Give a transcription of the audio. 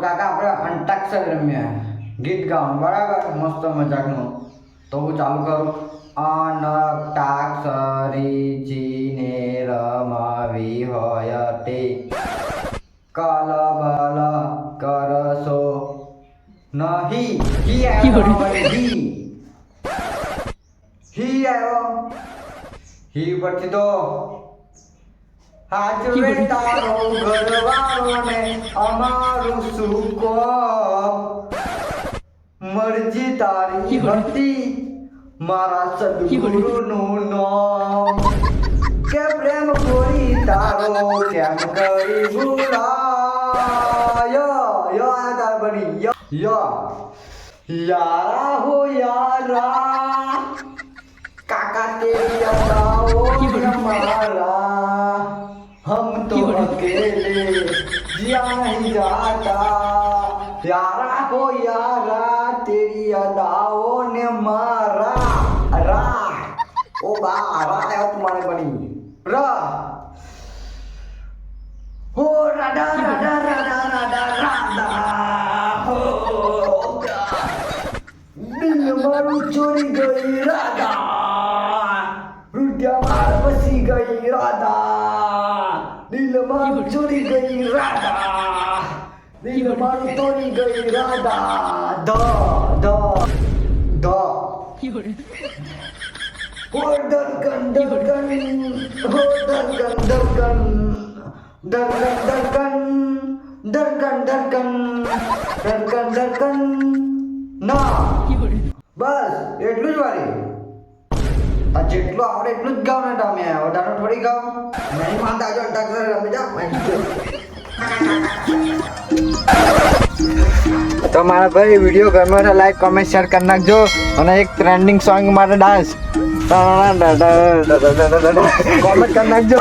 કાકા, આપણે અંતાક્ષરી રમ્યા. ગીત ગાવાનું. બરાબર? મસ્ત મજાકનું. તો હું ચાલુ કરું. અનટાક્ષરી જીને રમાવી હોય તે. કલબલ કરશો નહીં. હી આવ્યો હી હી આવ્યો હી પરથી તો હાજવે તારો ઘરવાળો ને અમારું સુકો મરજી તારી હતી મારા સદગુરુનું નામ. કે પ્રેમ કોરી તારો કેમ કરી ભૂલાય? યો આ તાર બની. યો યારા હો યારા. કાકા તે યારા મારા हम तो अकेले जिया नहीं जाता यारा को यारा तेरी अदाओं ने मारा रा ओ बा रा है तुम्हारे बनी र हो राधा राधा राधा राधा राधा हो दिल मारू चोरी गई राधा रुटिया मार बसी गई राधा નીલમાં ચોરી ગઈ રાધા નીલમાં ચોરી ગઈ રાધા ધ ધ ધ હોર્ડર ગન દરગન હોર્ડર ગન દરગન દરગન દરગન દરગન દરગન દરગન દરગન ના બસ એટલું જ વાળી આ જેટલું આવડે એટલું જ ગાવ ને તમે વધારે થોડી ગાવ. નહીં માનતા જો અંતાક્ષરી રમી જા તો મારા ભાઈ વીડિયો ગમ્યો તો લાઈક કમેન્ટ શેર કરી નાખજો. અને એક ટ્રેન્ડિંગ સોંગ માટે ડાન્સ કોમેન્ટ કરી નાખજો.